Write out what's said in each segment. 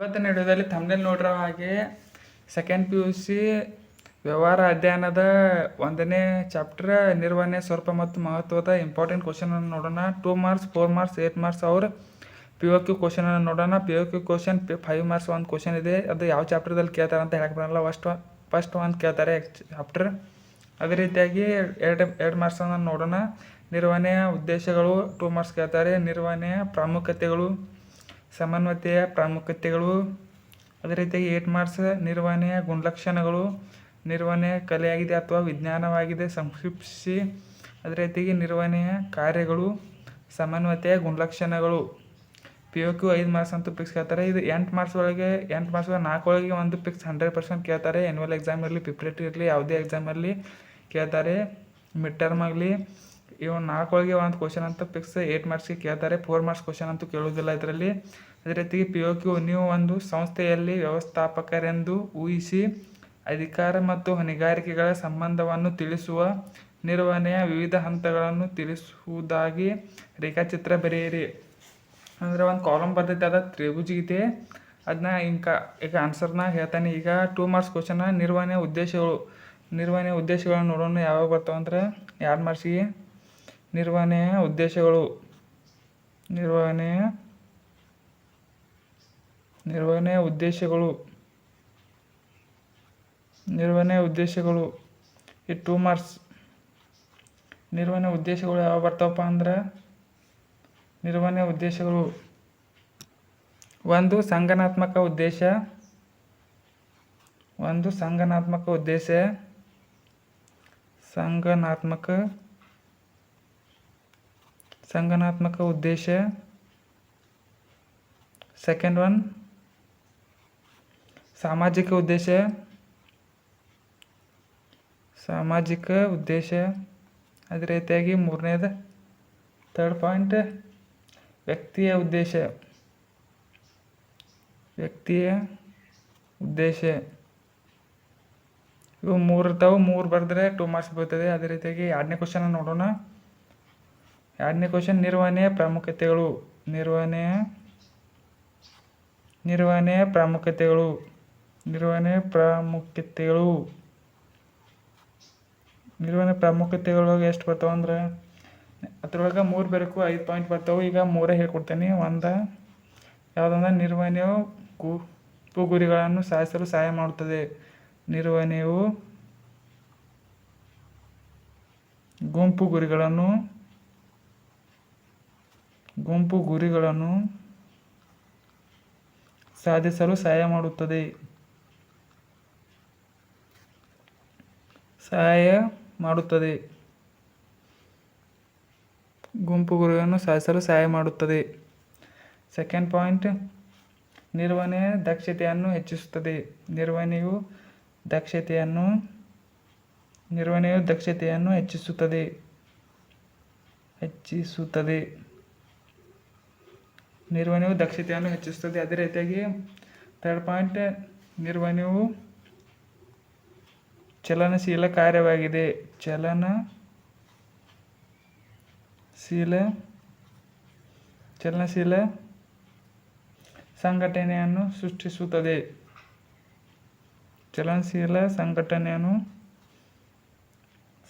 ಇವತ್ತಿನ ವಿಡಿಯೋದಲ್ಲಿ ಥಂಬ್ನೇಲ್ ನೋಡಿರೋ ಹಾಗೆ ಸೆಕೆಂಡ್ ಪಿ ಯು ಸಿ ವ್ಯವಹಾರ ಅಧ್ಯಯನದ ಒಂದನೇ ಚಾಪ್ಟರ್ ನಿರ್ವಹಣೆ ಸ್ವಲ್ಪ ಮತ್ತು ಮಹತ್ವದ ಇಂಪಾರ್ಟೆಂಟ್ ಕ್ವಶನನ್ನು ನೋಡೋಣ. Two marks four marks eight marks ಅವ್ರ ಪಿ ಒ ಕ್ಯೂ ಕ್ವಶನನ್ನು ನೋಡೋಣ. P O Q question five marks ಒಂದು ಕ್ವಶನ್ ಇದೆ. ಅದು ಯಾವ ಚಾಪ್ಟರ್ದಲ್ಲಿ ಕೇಳ್ತಾರೆ ಅಂತ ಹೇಳಕ್ಕೆ ಬರಲ್ಲ. ಫಸ್ಟ್ ಫಸ್ಟ್ ಒಂದು ಕೇಳ್ತಾರೆ ಚಾಪ್ಟರ್ ಅದೇ ರೀತಿಯಾಗಿ ಎರಡು ಎರಡು ಮಾರ್ಕ್ಸನ್ನು ನೋಡೋಣ. ನಿರ್ವಹಣೆಯ ಉದ್ದೇಶಗಳು ಟೂ ಮಾರ್ಕ್ಸ್ ಕೇಳ್ತಾರೆ. ನಿರ್ವಹಣೆಯ ಪ್ರಾಮುಖ್ಯತೆಗಳು ಸಮನ್ವಯತೆಯ ಪ್ರಾಮುಖ್ಯತೆಗಳು ಅದೇ ರೀತಿಯಾಗಿ ಏಟ್ ಮಾರ್ಕ್ಸ್ ನಿರ್ವಹಣೆಯ ಗುಣಲಕ್ಷಣಗಳು, ನಿರ್ವಹಣೆಯ ಕಲೆಯಾಗಿದೆ ಅಥವಾ ವಿಜ್ಞಾನವಾಗಿದೆ ಸಂಕ್ಷಿಪ್ಸಿ ಅದೇ ರೀತಿಯಾಗಿ ನಿರ್ವಹಣೆಯ ಕಾರ್ಯಗಳು, ಸಮನ್ವಯತೆಯ ಗುಣಲಕ್ಷಣಗಳು. ಪಿ ಯು ಕ್ಯೂ ಐದು ಮಾರ್ಕ್ಸ್ ಅಂತೂ ಫಿಕ್ಸ್ ಕೇಳ್ತಾರೆ. ಇದು ಎಂಟು ಮಾರ್ಕ್ಸ್ ಒಳಗೆ, ಎಂಟು ಮಾರ್ಕ್ಸ್ ಒಳಗೆ ನಾಲ್ಕು ಒಳಗೆ ಒಂದು ಪಿಕ್ಸ್ ಹಂಡ್ರೆಡ್ ಪರ್ಸೆಂಟ್ ಕೇಳ್ತಾರೆ. ಎನ್ಯುವಲ್ ಎಕ್ಸಾಮ್ ಇರಲಿ ಪ್ರಿಪ್ರೇಟರಿ ಇರಲಿ, ಯಾವುದೇ ಎಕ್ಸಾಮ್ ಇರಲಿ ಕೇಳ್ತಾರೆ. ಮಿಡ್ ಟರ್ಮ್ ಆಗಲಿ ಇವು ನಾಲ್ಕು ಒಳಗೆ ಒಂದು ಕ್ವಶನ್ ಅಂತ ಫಿಕ್ಸ್ ಏಯ್ಟ್ ಮಾರ್ಕ್ಸ್ಗೆ ಕೇಳ್ತಾರೆ ಫೋರ್ ಮಾರ್ಕ್ಸ್ ಕ್ವಶನ್ ಅಂತೂ ಕೇಳೋದಿಲ್ಲ ಇದರಲ್ಲಿ. ಅದೇ ರೀತಿ ಪಿ ಯು ಕ್ಯೂ ನೀವು ಒಂದು ಸಂಸ್ಥೆಯಲ್ಲಿ ವ್ಯವಸ್ಥಾಪಕರೆಂದು ಊಹಿಸಿ ಅಧಿಕಾರ ಮತ್ತು ಹೊಣೆಗಾರಿಕೆಗಳ ಸಂಬಂಧವನ್ನು ತಿಳಿಸುವ ನಿರ್ವಹಣೆಯ ವಿವಿಧ ಹಂತಗಳನ್ನು ತಿಳಿಸುವುದಾಗಿ ರೇಖಾಚಿತ್ರ ಬರೆಯಿರಿ. ಅಂದರೆ ಒಂದು ಕಾಲಮ್ ಬರ್ತೈತೆ, ಅದ ತ್ರಿಭುಜ ಇದೆ. ಅದನ್ನ ಇಂಕ, ಈಗ ಆನ್ಸರ್ನ ಹೇಳ್ತಾನೆ. ಈಗ ಟೂ ಮಾರ್ಕ್ಸ್ ಕ್ವಶನ ನಿರ್ವಹಣೆ ಉದ್ದೇಶಗಳು ನಿರ್ವಹಣೆ ಉದ್ದೇಶಗಳನ್ನು ನೋಡೋಣ ಯಾವಾಗ ಬರ್ತಾವಂದ್ರೆ ಎರಡು ಮಾರ್ಕ್ಸಿಗೆ ನಿರ್ವಹಣೆಯ ಉದ್ದೇಶಗಳು. ನಿರ್ವಹಣೆಯ ನಿರ್ವಹಣೆಯ ಉದ್ದೇಶಗಳು. ನಿರ್ವಹಣೆಯ ಉದ್ದೇಶಗಳು. ಈ ಟೂ ಮಾರ್ಕ್ಸ್ ನಿರ್ವಹಣೆ ಉದ್ದೇಶಗಳು ಯಾವ ಬರ್ತಾವಪ್ಪ ಅಂದ್ರೆ? ನಿರ್ವಹಣೆ ಉದ್ದೇಶಗಳು. ಒಂದು ಸಂಘನಾತ್ಮಕ ಉದ್ದೇಶ. ಒಂದು ಸಂಘನಾತ್ಮಕ ಉದ್ದೇಶ. ಸಂಘನಾತ್ಮಕ ಸಂಘನಾತ್ಮಕ ಉದ್ದೇಶ. ಸೆಕೆಂಡ್ ಒನ್ ಸಾಮಾಜಿಕ ಉದ್ದೇಶ. ಸಾಮಾಜಿಕ ಉದ್ದೇಶ ಅದೇ ರೀತಿಯಾಗಿ ಮೂರನೇದು ಥರ್ಡ್ ಪಾಯಿಂಟ್ ವ್ಯಕ್ತಿಯ ಉದ್ದೇಶ. ವ್ಯಕ್ತಿಯ ಉದ್ದೇಶ. ಇವು ಮೂರು ಇರ್ತಾವೆ, ಮೂರು ಬರೆದ್ರೆ ಟೂ ಮಾರ್ಕ್ಸ್ ಬೀಳ್ತದೆ. ಅದೇ ರೀತಿಯಾಗಿ ಎರಡನೇ ಕ್ವಶನ್ ನೋಡೋಣ. ಎರಡನೇ ಕ್ವಶನ್ ನಿರ್ವಹಣೆಯ ಪ್ರಾಮುಖ್ಯತೆಗಳು. ನಿರ್ವಹಣೆಯ ನಿರ್ವಹಣೆಯ ಪ್ರಾಮುಖ್ಯತೆಗಳು. ನಿರ್ವಹಣೆಯ ಪ್ರಾಮುಖ್ಯತೆಗಳು. ನಿರ್ವಹಣೆ ಪ್ರಾಮುಖ್ಯತೆಗಳೊಳಗೆ ಎಷ್ಟು ಬರ್ತಾವೆ ಅಂದ್ರೆ, ಅದ್ರೊಳಗೆ ಮೂರು ಬೇರೆಕು, ಐದು ಪಾಯಿಂಟ್ ಬರ್ತಾವೆ. ಈಗ ಮೂರೇ ಹೇಳ್ಕೊಡ್ತೇನೆ. ಒಂದು, ಯಾವುದಂದ್ರೆ ನಿರ್ವಹಣೆಯು ಕು ಗುರಿಗಳನ್ನು ಸಾಧಿಸಲು ಸಹಾಯ ಮಾಡುತ್ತದೆ. ನಿರ್ವಹಣೆಯು ಗುಂಪು ಗುರಿಗಳನ್ನು ಗುಂಪು ಗುರಿಗಳನ್ನು ಸಾಧಿಸಲು ಸಹಾಯ ಮಾಡುತ್ತದೆ. ಸಹಾಯ ಮಾಡುತ್ತದೆ. ಗುಂಪು ಗುರಿಗಳನ್ನು ಸಾಧಿಸಲು ಸಹಾಯ ಮಾಡುತ್ತದೆ. ಸೆಕೆಂಡ್ ಪಾಯಿಂಟ್ ನಿರ್ವಹಣೆಯ ದಕ್ಷತೆಯನ್ನು ಹೆಚ್ಚಿಸುತ್ತದೆ. ನಿರ್ವಹಣೆಯು ದಕ್ಷತೆಯನ್ನು ನಿರ್ವಹಣೆಯು ದಕ್ಷತೆಯನ್ನು ಹೆಚ್ಚಿಸುತ್ತದೆ. ಹೆಚ್ಚಿಸುತ್ತದೆ. ನಿರ್ವಹಣೆಯು ದಕ್ಷತೆಯನ್ನು ಹೆಚ್ಚಿಸುತ್ತದೆ. ಅದೇ ರೀತಿಯಾಗಿ ಥರ್ಡ್ ಪಾಯಿಂಟ್ ನಿರ್ವಹಣೆಯು ಚಲನಶೀಲ ಕಾರ್ಯವಾಗಿದೆ. ಚಲನಶೀಲ ಚಲನಶೀಲ ಸಂಘಟನೆಯನ್ನು ಸೃಷ್ಟಿಸುತ್ತದೆ. ಚಲನಶೀಲ ಸಂಘಟನೆಯನ್ನು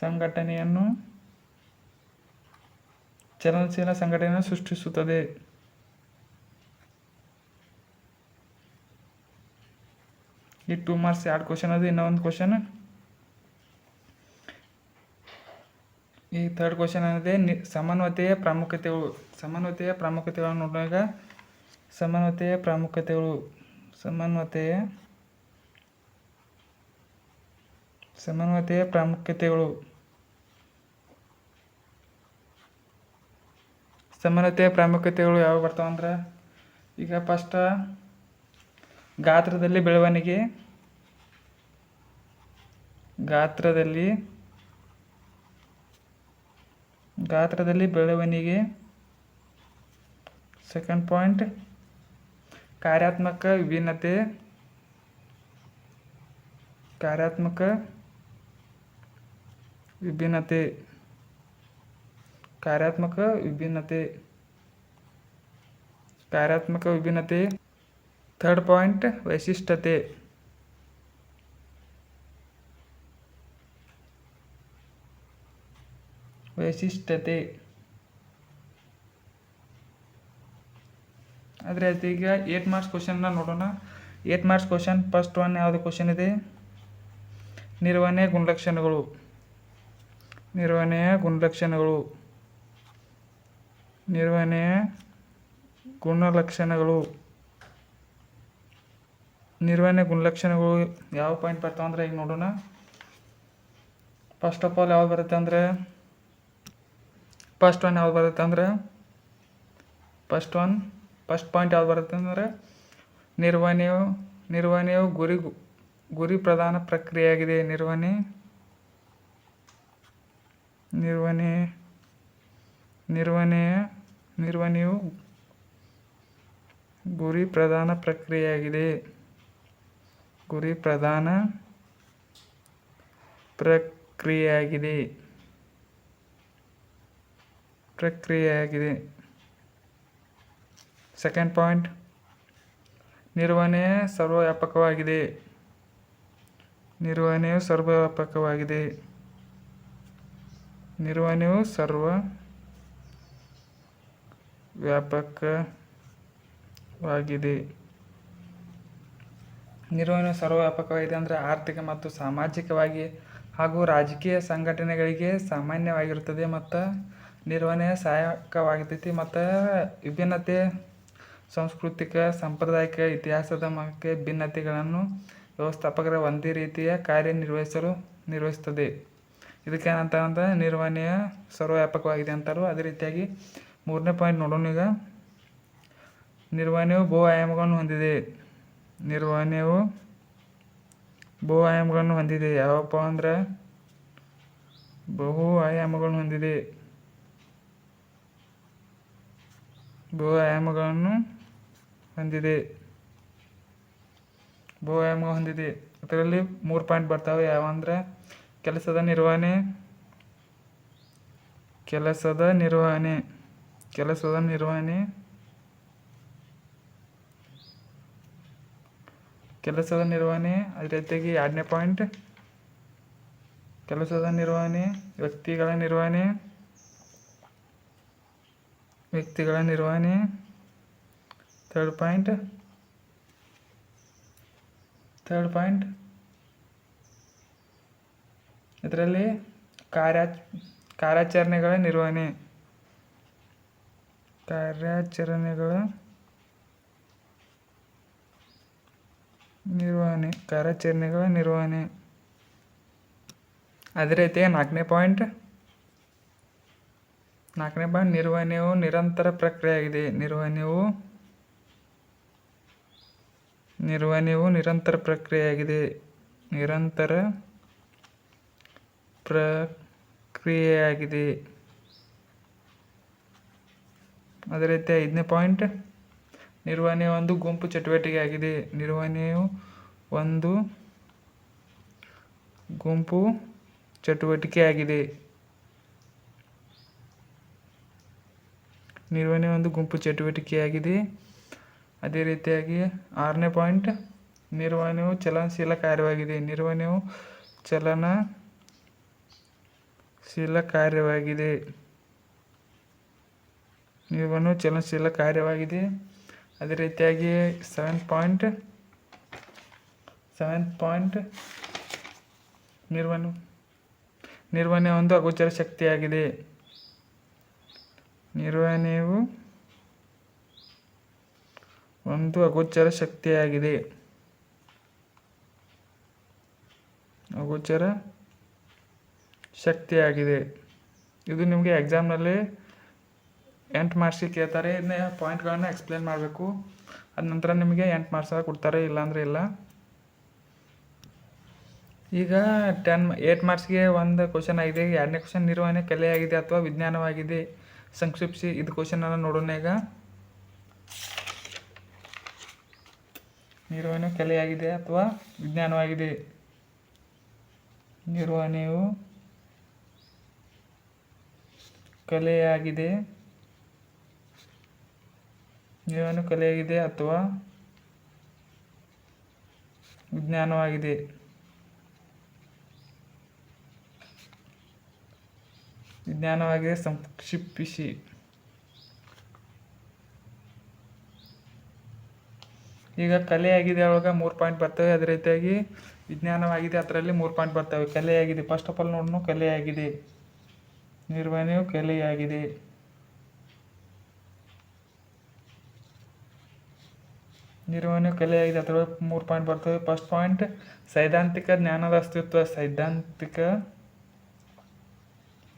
ಸಂಘಟನೆಯನ್ನು, ಚಲನಶೀಲ ಸಂಘಟನೆಯನ್ನು ಸೃಷ್ಟಿಸುತ್ತದೆ. ಈ ಟೂ ಮಾರ್ಕ್ಸ್ ಎರಡು ಕ್ವಶನ್ ಅದು ಇನ್ನೊಂದು ಕ್ವಶನ್ ಈ ಥರ್ಡ್ ಕ್ವಶನ್ ಏನಿದೆ ನಿ ಸಮಾನತೆಯ ಪ್ರಾಮುಖ್ಯತೆಗಳು ಸಮಾನತೆಯ ಪ್ರಾಮುಖ್ಯತೆಗಳನ್ನು ನೋಡಿದಾಗ ಸಮಾನತೆಯ ಪ್ರಾಮುಖ್ಯತೆಗಳು ಸಮಾನತೆಯ ಸಮಾನತೆಯ ಪ್ರಾಮುಖ್ಯತೆಗಳು. ಸಮಾನತೆಯ ಪ್ರಾಮುಖ್ಯತೆಗಳು ಯಾವ ಬರ್ತಾವಂದ್ರೆ ಈಗ ಫಸ್ಟ ಗಾತ್ರದಲ್ಲಿ ಬೆಳವಣಿಗೆ. ಗಾತ್ರದಲ್ಲಿ ಗಾತ್ರದಲ್ಲಿ ಬೆಳವಣಿಗೆ. ಸೆಕೆಂಡ್ ಪಾಯಿಂಟ್ ಕಾರ್ಯಾತ್ಮಕ ವಿಭಿನ್ನತೆ. ಕಾರ್ಯಾತ್ಮಕ ವಿಭಿನ್ನತೆ. ಕಾರ್ಯಾತ್ಮಕ ವಿಭಿನ್ನತೆ. ಕಾರ್ಯಾತ್ಮಕ ವಿಭಿನ್ನತೆ. ಥರ್ಡ್ ಪಾಯಿಂಟ್ ವೈಶಿಷ್ಟ್ಯತೆ ವೈಶಿಷ್ಟ್ಯತೆ ಆದರೆ ಈಗ ಏಟ್ ಮಾರ್ಕ್ಸ್ ಕ್ವಶನ್ನ ನೋಡೋಣ. Eight marks question first one ಯಾವುದು ಕ್ವಶನ್ ಇದೆ? ನಿರ್ವಹಣೆ ಗುಣಲಕ್ಷಣಗಳು. ನಿರ್ವಹಣೆಯ ಗುಣಲಕ್ಷಣಗಳು. ನಿರ್ವಹಣೆಯ ಗುಣಲಕ್ಷಣಗಳು. ನಿರ್ವಹಣೆ ಗುಣಲಕ್ಷಣಗಳು ಯಾವ ಪಾಯಿಂಟ್ ಬರ್ತಾವೆ ಅಂದ್ರೆ ಈಗ ನೋಡೋಣ. ಫಸ್ಟ್ ಆಫ್ ಆಲ್ ಯಾವ್ದು ಬರುತ್ತೆ ಅಂದರೆ ಫಸ್ಟ್ ಒನ್ ಯಾವ್ದು ಬರುತ್ತೆ ಅಂದರೆ ಫಸ್ಟ್ ಒನ್ ಫಸ್ಟ್ ಪಾಯಿಂಟ್ ಯಾವ್ದು ಬರುತ್ತೆ ಅಂದರೆ, ನಿರ್ವಹಣೆಯು ನಿರ್ವಹಣೆಯು ಗುರಿ ಗುರಿ ಪ್ರಧಾನ ಪ್ರಕ್ರಿಯೆಯಾಗಿದೆ. ನಿರ್ವಹಣೆ ನಿರ್ವಹಣೆ, ನಿರ್ವಹಣೆಯ, ನಿರ್ವಹಣೆಯು ಗುರಿ ಪ್ರಧಾನ ಪ್ರಕ್ರಿಯೆಯಾಗಿದೆ. ಗುರಿ ಪ್ರಧಾನ ಪ್ರಕ್ರಿಯೆಯಾಗಿದೆ. ಪ್ರಕ್ರಿಯೆಯಾಗಿದೆ. ಸೆಕೆಂಡ್ ಪಾಯಿಂಟ್ ನಿರ್ವಹಣೆ ಸರ್ವವ್ಯಾಪಕವಾಗಿದೆ. ನಿರ್ವಹಣೆಯು ಸರ್ವವ್ಯಾಪಕವಾಗಿದೆ. ನಿರ್ವಹಣೆಯು ಸರ್ವ ವ್ಯಾಪಕವಾಗಿದೆ ನಿರ್ವಹಣೆ ಸರ್ವವ್ಯಾಪಕವಾಗಿದೆ ಅಂದರೆ ಆರ್ಥಿಕ ಮತ್ತು ಸಾಮಾಜಿಕವಾಗಿ ಹಾಗೂ ರಾಜಕೀಯ ಸಂಘಟನೆಗಳಿಗೆ ಸಾಮಾನ್ಯವಾಗಿರುತ್ತದೆ ಮತ್ತು ನಿರ್ವಹಣೆ ಸಹಾಯಕವಾಗಿರ್ತೈತಿ ಮತ್ತು ವಿಭಿನ್ನತೆ, ಸಾಂಸ್ಕೃತಿಕ, ಸಾಂಪ್ರದಾಯಿಕ ಇತಿಹಾಸದ ಮತ್ತು ಭಿನ್ನತೆಗಳನ್ನು ವ್ಯವಸ್ಥಾಪಕರ ಒಂದೇ ರೀತಿಯ ಕಾರ್ಯನಿರ್ವಹಿಸಲು ನಿರ್ವಹಿಸ್ತದೆ ಇದಕ್ಕೆ ಏನಂತ ಅಂದ್ರೆ ನಿರ್ವಹಣೆಯ ಸರ್ವವ್ಯಾಪಕವಾಗಿದೆ ಅಂತಾರು. ಅದೇ ರೀತಿಯಾಗಿ ಮೂರನೇ ಪಾಯಿಂಟ್ ನೋಡೋಣ ಈಗ ನಿರ್ವಹಣೆಯು ಬಹು ಆಯಾಮಗಳನ್ನು ಹೊಂದಿದೆ. ನಿರ್ವಹಣೆಯು ಬಹು ಆಯಾಮಗಳನ್ನು ಹೊಂದಿದೆ. ಯಾವಪ್ಪ ಅಂದ್ರೆ ಬಹು ಆಯಾಮಗಳನ್ನು ಹೊಂದಿದೆ. ಬಹು ಆಯಾಮಗಳನ್ನು ಹೊಂದಿದೆ. ಬಹು ಆಯಾಮ ಹೊಂದಿದೆ. ಅದರಲ್ಲಿ ಮೂರು ಪಾಯಿಂಟ್ ಬರ್ತಾವೆ. ಯಾವ ಅಂದ್ರೆ ಕೆಲಸದ ನಿರ್ವಹಣೆ ಕೆಲಸದ ನಿರ್ವಹಣೆ ಕೆಲಸದ ನಿರ್ವಹಣೆ ಕೆಲಸದ ನಿರ್ವಹಣೆ ಅದ್ರ ಜೊತೆಗೆ ಎರಡನೇ ಪಾಯಿಂಟ್. ಕೆಲಸದ ನಿರ್ವಹಣೆ, ವ್ಯಕ್ತಿಗಳ ನಿರ್ವಹಣೆ. ವ್ಯಕ್ತಿಗಳ ನಿರ್ವಹಣೆ. ಥರ್ಡ್ ಪಾಯಿಂಟ್ ಥರ್ಡ್ ಪಾಯಿಂಟ್ ಇದರಲ್ಲಿ ಕಾರ್ಯ, ಕಾರ್ಯಾಚರಣೆಗಳ ನಿರ್ವಹಣೆ. ಕಾರ್ಯಾಚರಣೆಗಳ ನಿರ್ವಹಣೆ, ಕಾರ್ಯಾಚರಣೆಗಳ ನಿರ್ವಹಣೆ. ಅದೇ ರೀತಿಯ ನಾಲ್ಕನೇ ಪಾಯಿಂಟ್ ನಾಲ್ಕನೇ ಪಾಯಿಂಟ್ ನಿರ್ವಹಣೆಯು ನಿರಂತರ ಪ್ರಕ್ರಿಯೆಯಾಗಿದೆ. ನಿರ್ವಹಣೆಯು ನಿರ್ವಹಣೆಯು ನಿರಂತರ ಪ್ರಕ್ರಿಯೆಯಾಗಿದೆ. ನಿರಂತರ ಪ್ರಕ್ರಿಯೆಯಾಗಿದೆ. ಅದೇ ರೀತಿ ಐದನೇ ಪಾಯಿಂಟ್ ನಿರ್ವಹಣೆ ಒಂದು ಗುಂಪು ಚಟುವಟಿಕೆಯಾಗಿದೆ ನಿರ್ವಹಣೆಯು ಒಂದು ಗುಂಪು ಚಟುವಟಿಕೆಯಾಗಿದೆ ನಿರ್ವಹಣೆ ಒಂದು ಗುಂಪು ಚಟುವಟಿಕೆಯಾಗಿದೆ ಅದೇ ರೀತಿಯಾಗಿ ಆರನೇ ಪಾಯಿಂಟ್, ನಿರ್ವಹಣೆಯು ಚಲನಶೀಲ ಕಾರ್ಯವಾಗಿದೆ. ನಿರ್ವಹಣೆಯು ಚಲನಶೀಲ ಕಾರ್ಯವಾಗಿದೆ. ನಿರ್ವಹಣೆಯು ಚಲನಶೀಲ ಕಾರ್ಯವಾಗಿದೆ. ಅದೇ ರೀತಿಯಾಗಿ ಸೆವೆಂತ್ ಪಾಯಿಂಟ್ ಸೆವೆನ್ ಪಾಯಿಂಟ್ ನಿರ್ವಹಣೆ ನಿರ್ವಹಣೆ ಒಂದು ಅಗೋಚರ ಶಕ್ತಿಯಾಗಿದೆ. ನಿರ್ವಹಣೆಯು ಒಂದು ಅಗೋಚರ ಶಕ್ತಿಯಾಗಿದೆ. ಅಗೋಚರ ಶಕ್ತಿಯಾಗಿದೆ. ಇದು ನಿಮಗೆ ಎಕ್ಸಾಮ್ನಲ್ಲಿ ಎಂಟು ಮಾರ್ಕ್ಸಿಗೆ ಕೇಳ್ತಾರೆ, ಇನ್ನೇ ಪಾಯಿಂಟ್ಗಳನ್ನ ಎಕ್ಸ್ಪ್ಲೇನ್ ಮಾಡಬೇಕು. ಅದ ನಂತರ ನಿಮಗೆ ಎಂಟು ಮಾರ್ಕ್ಸ್ ಕೊಡ್ತಾರೆ, ಇಲ್ಲಾಂದರೆ ಇಲ್ಲ. ಈಗ ಟೆನ್ ಏಟ್ ಮಾರ್ಕ್ಸ್ಗೆ ಒಂದು ಕ್ವಶನ್ ಆಗಿದೆ. ಎರಡನೇ ಕ್ವಶನ್ ನಿರ್ವಹಣೆ ಕಲೆಯಾಗಿದೆ ಅಥವಾ ವಿಜ್ಞಾನವಾಗಿದೆ? ಸಂಕ್ಷಿಪ್ಸಿ ಇದು ಕ್ವಶನನ್ನು ನೋಡೋಣ ಈಗ. ನಿರ್ವಹಣೆ ಕಲೆಯಾಗಿದೆ ಅಥವಾ ವಿಜ್ಞಾನವಾಗಿದೆ? ನಿರ್ವಹಣೆಯು ಕಲೆಯಾಗಿದೆ ನಿರ್ವಹಣೆ ಕಲೆಯಾಗಿದೆ ಅಥವಾ ವಿಜ್ಞಾನವಾಗಿದೆ? ವಿಜ್ಞಾನವಾಗಿದೆ, ಸಂಕ್ಷಿಪ್ಪಿಸಿ. ಈಗ ಕಲೆಯಾಗಿದೆ ಒಳಗೆ ಮೂರು ಪಾಯಿಂಟ್ ಬರ್ತವೆ. ಅದೇ ರೀತಿಯಾಗಿ ವಿಜ್ಞಾನವಾಗಿದೆ, ಅದರಲ್ಲಿ ಮೂರು ಪಾಯಿಂಟ್ ಬರ್ತವೆ. ಕಲೆಯಾಗಿದೆ. ಫಸ್ಟ್ ಆಫ್ ಆಲ್ ನೋಡೋಣ ಕಲೆಯಾಗಿದೆ. ನಿರ್ವಹಣೆಯು ಕಲೆಯಾಗಿದೆ. ನಿರ್ವಹಣೆ ಕಲೆಯಾಗಿದೆ ಅದರ ಮೂರು ಪಾಯಿಂಟ್ ಬರ್ತವೆ ಫಸ್ಟ್ ಪಾಯಿಂಟ್ ಸೈದ್ಧಾಂತಿಕ ಜ್ಞಾನದ ಅಸ್ತಿತ್ವ, ಸೈದ್ಧಾಂತಿಕ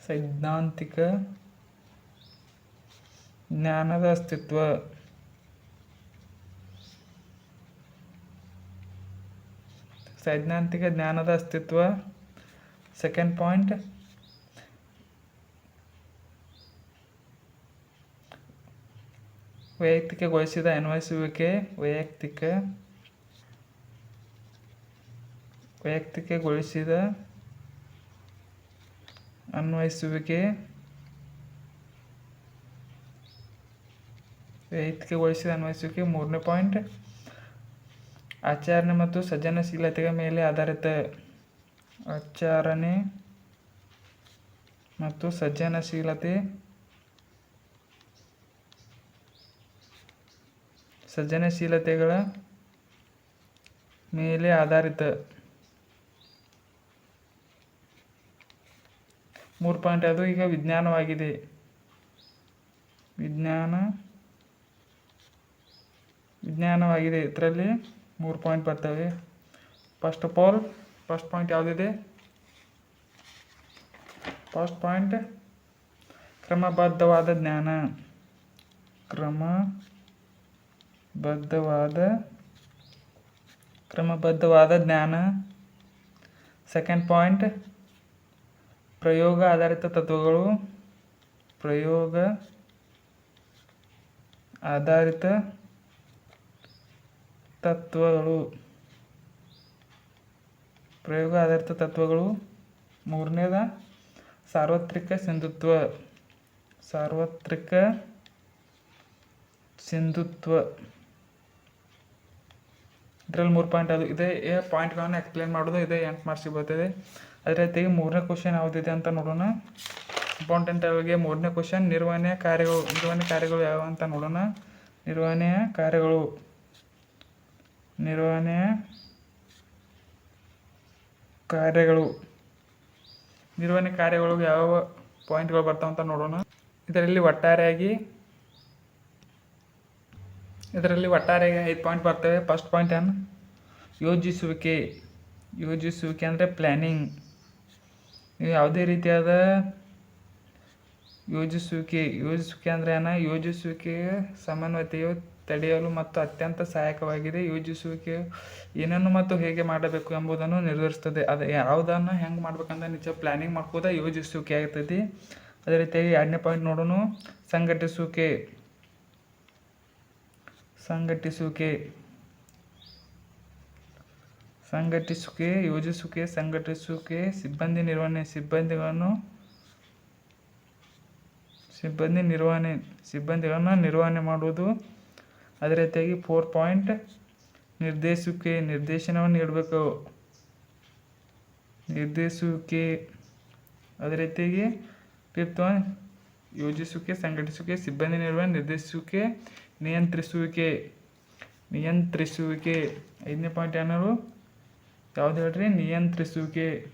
ಸೈದ್ಧಾಂತಿಕ ಜ್ಞಾನದ ಅಸ್ತಿತ್ವ. ಸೈದ್ಧಾಂತಿಕ ಜ್ಞಾನದ ಅಸ್ತಿತ್ವ. ಸೆಕೆಂಡ್ ಪಾಯಿಂಟ್ ವೈಯಕ್ತಿಕಗೊಳಿಸಿದ ಅನ್ವಯಿಸುವಿಕೆ, ವೈಯಕ್ತಿಕ ವೈಯಕ್ತಿಕಗೊಳಿಸಿದ ಅನ್ವಯಿಸುವಿಕೆ ವೈಯಕ್ತಿಕಗೊಳಿಸಿದ ಅನ್ವಯಿಸುವಿಕೆ ಮೂರನೇ ಪಾಯಿಂಟ್. ಆಚರಣೆ ಮತ್ತು ಸಜ್ಜನಶೀಲತೆಗಳ ಮೇಲೆ ಆಧಾರಿತ ಆಚರಣೆ ಮತ್ತು ಸೃಜನಶೀಲತೆ ಸೃಜನಶೀಲತೆಗಳ ಮೇಲೆ ಆಧಾರಿತ ಮೂರು ಪಾಯಿಂಟ್ ಅದು ಈಗ ವಿಜ್ಞಾನವಾಗಿದೆ. ವಿಜ್ಞಾನ ವಿಜ್ಞಾನವಾಗಿದೆ. ಇದರಲ್ಲಿ ಮೂರು ಪಾಯಿಂಟ್ ಬರ್ತವೆ. First of all, first point ಯಾವುದಿದೆ? ಫಸ್ಟ್ ಪಾಯಿಂಟ್ ಕ್ರಮಬದ್ಧವಾದ ಜ್ಞಾನ. ಕ್ರಮಬದ್ಧವಾದ ಕ್ರಮಬದ್ಧವಾದ ಜ್ಞಾನ. ಸೆಕೆಂಡ್ ಪಾಯಿಂಟ್ ಪ್ರಯೋಗ ಆಧಾರಿತ ತತ್ವಗಳು. ಪ್ರಯೋಗ ಆಧಾರಿತ ತತ್ವಗಳು. ಪ್ರಯೋಗ ಆಧಾರಿತ ತತ್ವಗಳು. ಮೂರನೇದ, ಸಾರ್ವತ್ರಿಕ ಸಿಂಧುತ್ವ. ಸಾರ್ವತ್ರಿಕ ಸಿಂಧುತ್ವ. ಇದರಲ್ಲಿ ಮೂರು ಪಾಯಿಂಟ್ ಅದು. ಇದೇ ಪಾಯಿಂಟ್ಗಳನ್ನು ಎಕ್ಸ್ಪ್ಲೇನ್ ಮಾಡೋದು ಇದೇ ಎಂಟು ಮಾರ್ಕ್ಸಿಗೆ ಬರ್ತದೆ. ಅದೇ ರೀತಿ ಮೂರನೇ ಕ್ವಶನ್ ಯಾವುದಿದೆ ಅಂತ ನೋಡೋಣ. ಇಂಪಾರ್ಟೆಂಟ್ ಅವರಿಗೆ ಮೂರನೇ ಕ್ವಶನ್ ನಿರ್ವಹಣೆಯ ಕಾರ್ಯಗಳು, ನಿರ್ವಹಣೆ ಕಾರ್ಯಗಳು ಯಾವ ಅಂತ ನೋಡೋಣ. ನಿರ್ವಹಣೆಯ ಕಾರ್ಯಗಳು. ನಿರ್ವಹಣೆಯ ಕಾರ್ಯಗಳು. ನಿರ್ವಹಣೆ ಕಾರ್ಯಗಳು ಯಾವ ಪಾಯಿಂಟ್ಗಳು ಬರ್ತಾವಂತ ನೋಡೋಣ. ಇದರಲ್ಲಿ ಒಟ್ಟಾರೆಯಾಗಿ ಇದರಲ್ಲಿ ಒಟ್ಟಾರೆ ಐದು ಪಾಯಿಂಟ್ ಬರ್ತವೆ. ಫಸ್ಟ್ ಪಾಯಿಂಟ್ ಏನು? ಯೋಜಿಸುವಿಕೆ. ಯೋಜಿಸುವಿಕೆ ಅಂದರೆ ಪ್ಲ್ಯಾನಿಂಗ್ ನೀವು ಯಾವುದೇ ರೀತಿಯಾದ ಯೋಜಿಸುವಿಕೆ. ಯೋಜಿಸುವಿಕೆ ಅಂದರೆ ಏನ? ಯೋಜಿಸುವಿಕೆಯ ಸಮನ್ವಯತೆಯು ತಡೆಯಲು ಮತ್ತು ಅತ್ಯಂತ ಸಹಾಯಕವಾಗಿದೆ. ಯೋಜಿಸುವಿಕೆ ಏನನ್ನು ಮತ್ತು ಹೇಗೆ ಮಾಡಬೇಕು ಎಂಬುದನ್ನು ನಿರ್ಧರಿಸ್ತದೆ ಅದು ಯಾವುದನ್ನು ಹೆಂಗೆ ಮಾಡ್ಬೇಕಂದ್ರೆ ನಿಜ ಪ್ಲ್ಯಾನಿಂಗ್ ಮಾಡ್ಕೋದ ಯೋಜಿಸುವಿಕೆ ಆಗ್ತೈತಿ. ಅದೇ ರೀತಿಯಾಗಿ ಎರಡನೇ ಪಾಯಿಂಟ್ ನೋಡೋಣ ಸಂಘಟಿಸುವಿಕೆ. ಸಂಘಟಿಸುವಿಕೆ ಸಂಘಟಿಸುವಿಕೆ ಯೋಜಿಸುವಿಕೆ ಸಂಘಟಿಸುವಿಕೆ ಸಿಬ್ಬಂದಿ ನಿರ್ವಹಣೆ, ಸಿಬ್ಬಂದಿಗಳನ್ನು, ಸಿಬ್ಬಂದಿ ನಿರ್ವಹಣೆ, ಸಿಬ್ಬಂದಿಗಳನ್ನು ನಿರ್ವಹಣೆ ಮಾಡುವುದು. ಅದೇ ರೀತಿಯಾಗಿ ಫೋರ್ ಪಾಯಿಂಟ್ ನಿರ್ದೇಶಕ್ಕೆ ನಿರ್ದೇಶನವನ್ನು ನೀಡಬೇಕು. ನಿರ್ದೇಶಕ್ಕೆ ಅದೇ ರೀತಿಯಾಗಿ ಫಿಫ್ತ್ ಒನ್ ಸಂಘಟಿಸುವಿಕೆ ಸಿಬ್ಬಂದಿ ನಿರ್ವಹಣೆ ನಿರ್ದೇಶಿಸುವಿಕೆ ನಿಯಂತ್ರಿಸುವಿಕೆ ನಿಯಂತ್ರಿಸುವಿಕೆ. ಐದನೇ ಪಾಯಿಂಟ್ ಏನಾರು ಯಾವ್ದು ಹೇಳ್ರಿ? ನಿಯಂತ್ರಿಸುವಿಕೆ.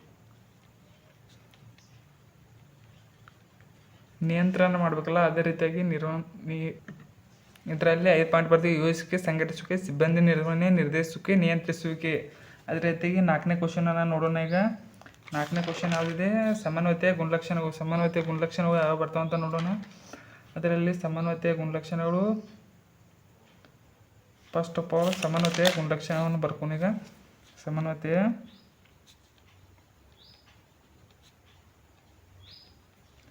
ನಿಯಂತ್ರಣ ಮಾಡಬೇಕಲ್ಲ, ಅದೇ ರೀತಿಯಾಗಿ ನಿರ್ವ, ನಿ, ಇದರಲ್ಲಿ ಐದು ಪಾಯಿಂಟ್ ಬರ್ತೀವಿ ಯೋಜಿಸುವಿಕೆ, ಸಂಘಟಿಸುವಿಕೆ, ಸಿಬ್ಬಂದಿ ನಿರ್ವಹಣೆ, ನಿರ್ದೇಶಿಸುವಿಕೆ, ನಿಯಂತ್ರಿಸುವಿಕೆ. ಅದೇ ರೀತಿಯಾಗಿ ನಾಲ್ಕನೇ ಕ್ವಶನನ್ನು ನೋಡೋಣ ಈಗ. ನಾಲ್ಕನೇ ಕ್ವಶನ್ ಯಾವುದಿದೆ? ಸಮನ್ವಯತೆ ಗುಣಲಕ್ಷಣಗಳು. ಸಮನ್ವಯತೆ ಗುಣಲಕ್ಷಣಗಳು ಯಾವ ಬರ್ತಾವಂತ ನೋಡೋಣ. ಅದರಲ್ಲಿ ಸಮನ್ವಯತೆ ಗುಣಲಕ್ಷಣಗಳು ಫಸ್ಟ್ ಆಫ್ ಆಲ್ ಸಮಾನತೆಯ ಗುಣಲಕ್ಷಣವನ್ನು ಬರ್ಕೊಂಡೀಗ ಸಮಾನತೆಯ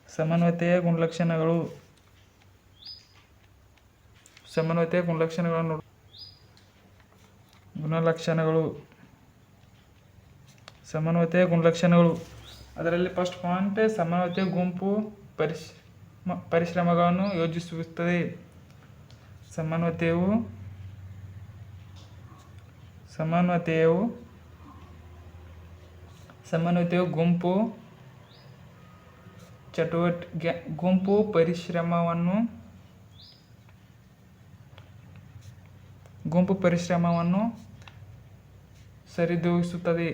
ಸಮನ್ವಯತೆಯ ಗುಣಲಕ್ಷಣಗಳು ಸಮನ್ವಯತೆಯ ಗುಣಲಕ್ಷಣಗಳನ್ನು ಗುಣಲಕ್ಷಣಗಳು ಸಮನ್ವಯತೆಯ ಗುಣಲಕ್ಷಣಗಳು ಅದರಲ್ಲಿ ಫಸ್ಟ್ ಪಾಯಿಂಟ್ ಸಮನ್ವಯತೆಯ ಗುಂಪು ಪರಿಶ್ ಪರಿಶ್ರಮಗಳನ್ನು ಯೋಜಿಸುತ್ತದೆ ಸಮನ್ವಯತೆಯು ಸಮನ್ವತೆಯು ಸಮಾನತೆಯು ಗುಂಪು, ಚಟುವಟಿಕೆ, ಗುಂಪು ಪರಿಶ್ರಮವನ್ನು ಗುಂಪು ಪರಿಶ್ರಮವನ್ನು ಸರಿದೂಗಿಸುತ್ತದೆ,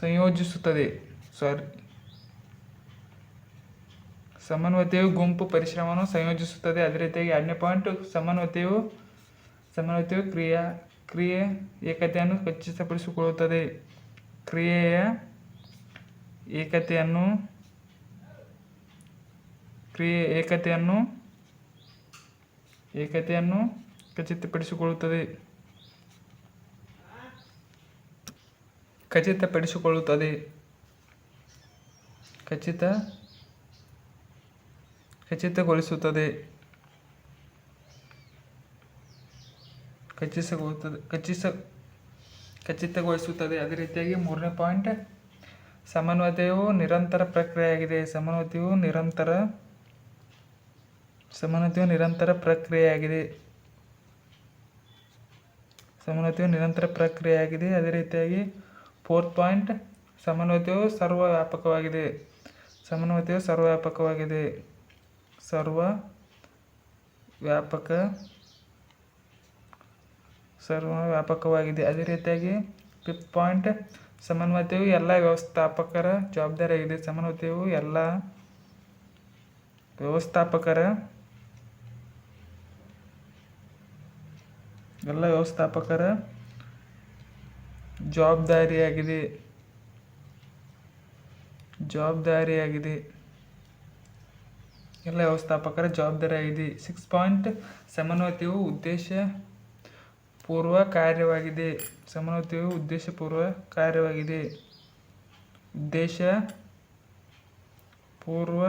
ಸಂಯೋಜಿಸುತ್ತದೆ ಸಾರಿ ಸಮನ್ವತೆಯು ಗುಂಪು ಪರಿಶ್ರಮವನ್ನು ಸಂಯೋಜಿಸುತ್ತದೆ. ಅದೇ ರೀತಿಯಾಗಿ ಎರಡನೇ ಪಾಯಿಂಟ್ ಸಮನ್ವತೆಯು ಸಮನ್ವತೆಯು ಕ್ರಿಯಾ ಕ್ರಿಯೆ ಏಕತೆಯನ್ನು ಖಚಿತಪಡಿಸಿಕೊಳ್ಳುತ್ತದೆ. ಕ್ರಿಯೆಯ ಏಕತೆಯನ್ನು ಕ್ರಿಯೆ ಏಕತೆಯನ್ನು ಏಕತೆಯನ್ನು ಖಚಿತಪಡಿಸಿಕೊಳ್ಳುತ್ತದೆ. ಖಚಿತಪಡಿಸಿಕೊಳ್ಳುತ್ತದೆ. ಖಚಿತ ಖಚಿತಗೊಳಿಸುತ್ತದೆ. ಖಚಿತಗೊಳ್ಳುತ್ತದೆ ಖಚಿತ ಖಚಿತಗೊಳಿಸುತ್ತದೆ. ಅದೇ ರೀತಿಯಾಗಿ ಮೂರನೇ ಪಾಯಿಂಟ್ ಸಮನ್ವಯತೆಯು ನಿರಂತರ ಪ್ರಕ್ರಿಯೆಯಾಗಿದೆ. ಸಮನ್ವಯತೆಯು ನಿರಂತರ ಸಮನ್ವಯತೆಯು ನಿರಂತರ ಪ್ರಕ್ರಿಯೆಯಾಗಿದೆ. ಸಮನ್ವಯತೆಯು ನಿರಂತರ ಪ್ರಕ್ರಿಯೆಯಾಗಿದೆ. ಅದೇ ರೀತಿಯಾಗಿ ಫೋರ್ತ್ ಪಾಯಿಂಟ್ ಸಮನ್ವಯತೆಯು ಸರ್ವವ್ಯಾಪಕವಾಗಿದೆ. ಸರ್ವ ಸರ್ವವ್ಯಾಪಕವಾಗಿದೆ. ಸರ್ವ ವ್ಯಾಪಕ ಸರ್ವ ವ್ಯಾಪಕವಾಗಿದೆ ಅದೇ ರೀತಿಯಾಗಿ ಫಿಫ್ತ್ ಪಾಯಿಂಟ್ ಸಮನ್ವಯತೆಯು ಎಲ್ಲ ವ್ಯವಸ್ಥಾಪಕರ ಜವಾಬ್ದಾರಿಯಾಗಿದೆ. ಸಮನ್ವಯತೆಯು ಎಲ್ಲ ವ್ಯವಸ್ಥಾಪಕರ ಎಲ್ಲ ವ್ಯವಸ್ಥಾಪಕರ ಜವಾಬ್ದಾರಿಯಾಗಿದೆ. ಜವಾಬ್ದಾರಿಯಾಗಿದೆ. ಎಲ್ಲ ವ್ಯವಸ್ಥಾಪಕರ ಜವಾಬ್ದಾರಿಯಾಗಿದೆ. ಸಿಕ್ಸ್ ಪಾಯಿಂಟ್ ಸಮನ್ವಯತೆಯು ಉದ್ದೇಶ ಪೂರ್ವ ಕಾರ್ಯವಾಗಿದೆ. ಸಮಾನತೆಯು ಉದ್ದೇಶಪೂರ್ವ ಕಾರ್ಯವಾಗಿದೆ. ಉದ್ದೇಶ ಪೂರ್ವ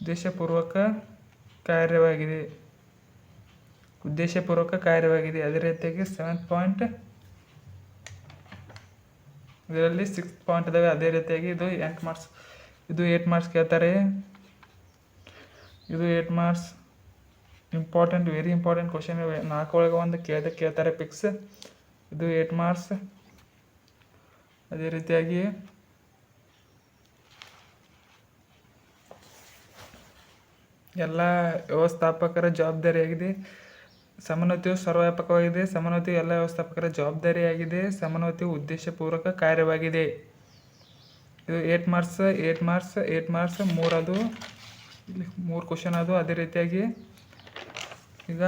ಉದ್ದೇಶಪೂರ್ವಕ ಕಾರ್ಯವಾಗಿದೆ. ಉದ್ದೇಶಪೂರ್ವಕ ಕಾರ್ಯವಾಗಿದೆ. ಅದೇ ರೀತಿಯಾಗಿ ಸೆವೆಂತ್ ಪಾಯಿಂಟ್ ಇದರಲ್ಲಿ ಸಿಕ್ಸ್ ಪಾಯಿಂಟ್ ಇದಾವೆ. ಅದೇ ರೀತಿಯಾಗಿ ಇದು ಎಂಟು ಮಾರ್ಕ್ಸ್ ಇದು ಏಟ್ ಮಾರ್ಕ್ಸ್ ಕೇಳ್ತಾರೆ. ಇದು eight marks important very important question ಇವೆ ನಾಲ್ಕು ಒಳಗೆ ಒಂದು ಕೇಳ್ದೆ ಕೇಳ್ತಾರೆ ಪಿಕ್ಸ್ ಇದು ಏಟ್ ಮಾರ್ಕ್ಸ್ ಅದೇ ರೀತಿಯಾಗಿ ಎಲ್ಲ ವ್ಯವಸ್ಥಾಪಕರ ಜವಾಬ್ದಾರಿಯಾಗಿದೆ. ಸಮನ್ವತೆಯು ಸರ್ವವ್ಯಾಪಕವಾಗಿದೆ. ಸಮನ್ವತೆಯು ಎಲ್ಲ ವ್ಯವಸ್ಥಾಪಕರ ಜವಾಬ್ದಾರಿಯಾಗಿದೆ. ಸಮನ್ವತೆಯು ಉದ್ದೇಶಪೂರ್ವಕ ಕಾರ್ಯವಾಗಿದೆ. ಇದು eight marks eight marks eight marks ಮೂರದು ಇಲ್ಲಿ ಮೂರು ಕ್ವಶನ್ ಅದು. ಅದೇ ರೀತಿಯಾಗಿ ಈಗ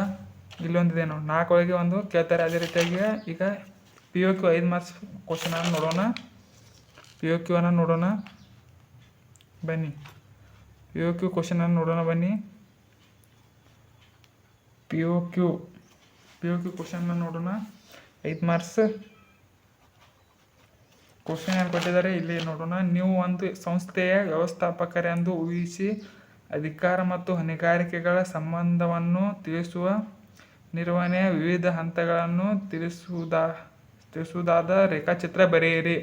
ಇಲ್ಲೊಂದಿದೆ ನೋಡಿ ನಾಲ್ಕು ಒಳಗೆ ಒಂದು ಕೇಳ್ತಾರೆ ಅದೇ ರೀತಿಯಾಗಿ. ಈಗ ಪಿ ಯು ಕ್ಯೂ ಐದು ಮಾರ್ಕ್ಸ್ ಕ್ವಶನ್ ನೋಡೋಣ. ಪಿ ಯು ಕ್ಯೂ ಅನ್ನು ನೋಡೋಣ. ಬನ್ನಿ. ಪಿ ಯು ಕ್ಯೂ ಕ್ವಶನ್ ಅನ್ನು ನೋಡೋಣ ಬನ್ನಿ. P U Q P U Q question ನೋಡೋಣ. ಐದು ಮಾರ್ಕ್ಸ್ ಕ್ವಶನ್ ಏನು ಕೊಟ್ಟಿದ್ದಾರೆ? ಇಲ್ಲಿ ನೋಡೋಣ. ನೀವು ಒಂದು ಸಂಸ್ಥೆಯ ವ್ಯವಸ್ಥಾಪಕರೆಂದು ಊಹಿಸಿ ಅಧಿಕಾರ ಮತ್ತು ಹೊಣೆಗಾರಿಕೆಗಳ ಸಂಬಂಧವನ್ನು ತಿಳಿಸುವ ನಿರ್ವಹಣೆಯ ವಿವಿಧ ಹಂತಗಳನ್ನು ತಿಳಿಸುವುದಾ, ತಿಳಿಸುವುದಾದ ರೇಖಾಚಿತ್ರ ಬರೆಯಿರಿ.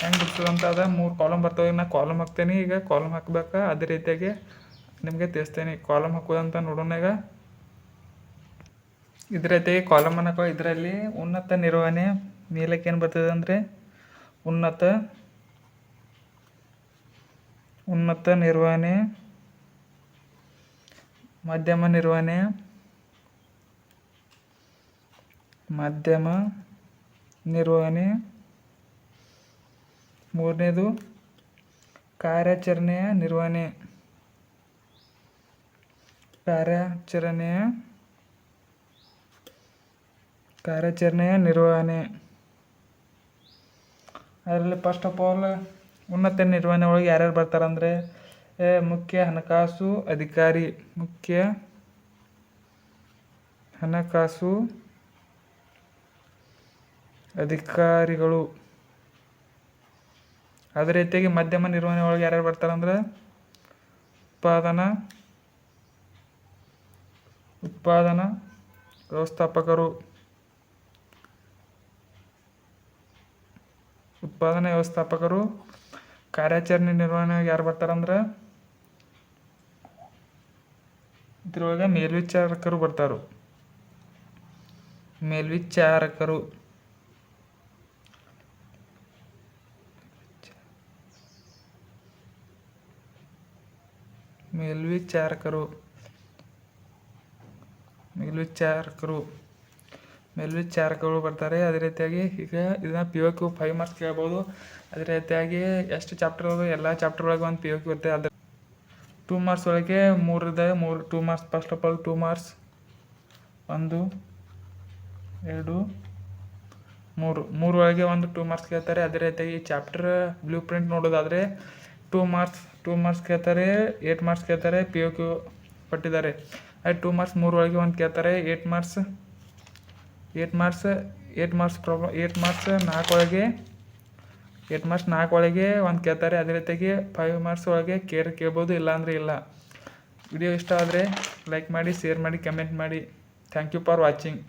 ಹೆಂಗೆ ಬಿಡಿಸೋದಂತಾದ ಮೂರು ಕಾಲಮ್ ಬರ್ತವೆ. ನಾ ಕಾಲಮ್ ಹಾಕ್ತೇನೆ. ಈಗ ಕಾಲಮ್ ಹಾಕ್ಬೇಕಾ? ಅದೇ ರೀತಿಯಾಗಿ ನಿಮಗೆ ತಿಳಿಸ್ತೇನೆ. ಕಾಲಮ್ ಹಾಕೋದಂತ ನೋಡೋಣ ಈಗ. ಇದ್ರ ಜೊತೆಗೆ ಕಾಲಮ್ ಹಾಕೋ. ಇದರಲ್ಲಿ ಉನ್ನತ ನಿರ್ವಹಣೆ ಮೇಲಕ್ಕೆ ಏನು ಬರ್ತದೆ ಅಂದರೆ ಉನ್ನತ ಉನ್ನತ ನಿರ್ವಹಣೆ ಮಧ್ಯಮ ನಿರ್ವಹಣೆ ಮಧ್ಯಮ ನಿರ್ವಹಣೆ. ಮೂರನೇದು ಕಾರ್ಯಾಚರಣೆಯ ನಿರ್ವಹಣೆ. ಕಾರ್ಯಾಚರಣೆಯ ಕಾರ್ಯಾಚರಣೆಯ ನಿರ್ವಹಣೆ. ಅದರಲ್ಲಿ ಫಸ್ಟ್ ಆಫ್ ಆಲ್ ಉನ್ನತ ನಿರ್ವಹಣೆ ಒಳಗೆ ಯಾರ್ಯಾರು ಬರ್ತಾರಂದರೆ ಮುಖ್ಯ ಹಣಕಾಸು ಅಧಿಕಾರಿ, ಮುಖ್ಯ ಹಣಕಾಸು ಅಧಿಕಾರಿಗಳು. ಅದೇ ರೀತಿಯಾಗಿ ಮಧ್ಯಮ ನಿರ್ವಹಣೆ ಒಳಗೆ ಯಾರ್ಯಾರು ಬರ್ತಾರಂದ್ರೆ ಉತ್ಪಾದನಾ ಉತ್ಪಾದನಾ ವ್ಯವಸ್ಥಾಪಕರು. ಉತ್ಪಾದನಾ ವ್ಯವಸ್ಥಾಪಕರು, ಕಾರ್ಯಾಚರಣೆ ನಿರ್ವಹಣೆ ಯಾರು ಬರ್ತಾರಂದ್ರೆ ಇದ್ರೊಳಗೆ ಮೇಲ್ವಿಚಾರಕರು ಬರ್ತಾರು. ಮೇಲ್ವಿಚಾರಕರು. ಮೇಲ್ವಿಚಾರಕರು. ಮೇಲ್ವಿಚಾರಕರು. ಮೇಲ್ವಿಚಾರಕರು ಬರ್ತಾರೆ. ಅದೇ ರೀತಿಯಾಗಿ ಈಗ ಇದನ್ನ P O Q five marks ಕೇಳ್ಬೋದು. ಅದೇ ರೀತಿಯಾಗಿ ಎಷ್ಟು ಚಾಪ್ಟರ್ ಎಲ್ಲ ಚಾಪ್ಟರ್ ಒಳಗೆ ಒಂದು ಪಿ ಓ ಕ್ಯೂ ಇರುತ್ತೆ. ಅದ್ರ ಟೂ ಮಾರ್ಕ್ಸ್ ಒಳಗೆ ಮೂರಿದೆ ಮೂರು two marks first of all two marks ಒಂದು, ಎರಡು, ಮೂರು. ಮೂರು ಒಳಗೆ ಒಂದು ಟೂ ಮಾರ್ಕ್ಸ್ ಕೇಳ್ತಾರೆ. ಅದೇ ರೀತಿಯಾಗಿ ಚಾಪ್ಟರ್ ಬ್ಲೂ ಪ್ರಿಂಟ್ ನೋಡೋದಾದರೆ ಟೂ ಮಾರ್ಕ್ಸ್ ಟೂ ಮಾರ್ಕ್ಸ್ ಕೇಳ್ತಾರೆ ಏಯ್ಟ್ ಮಾರ್ಕ್ಸ್ ಕೇಳ್ತಾರೆ ಪಿ ಯು ಕ್ಯೂ ಪಟ್ಟಿದ್ದಾರೆ ಅದು ಟೂ ಮಾರ್ಕ್ಸ್ ಮೂರು ಒಳಗೆ ಒಂದು ಕೇಳ್ತಾರೆ eight marks eight marks eight marks problem eight marks ನಾಲ್ಕು ಒಳಗೆ ಏಟ್ ಮಾರ್ಕ್ಸ್ ನಾಲ್ಕು ಒಳಗೆ, ಒಂದು ಕೇಳ್ತಾರೆ, ಅದೇ ರೀತಿಯಾಗಿ ಫೈವ್ ಮಾರ್ಕ್ಸ್ ಒಳಗೆ ಕೇರ್ ಕೇಳ್ಬೋದು, ಇಲ್ಲಾಂದರೆ ಇಲ್ಲ. ವಿಡಿಯೋ ಇಷ್ಟ ಆದರೆ ಲೈಕ್ ಮಾಡಿ ಶೇರ್ ಮಾಡಿ ಕಮೆಂಟ್ ಮಾಡಿ. Thank you for watching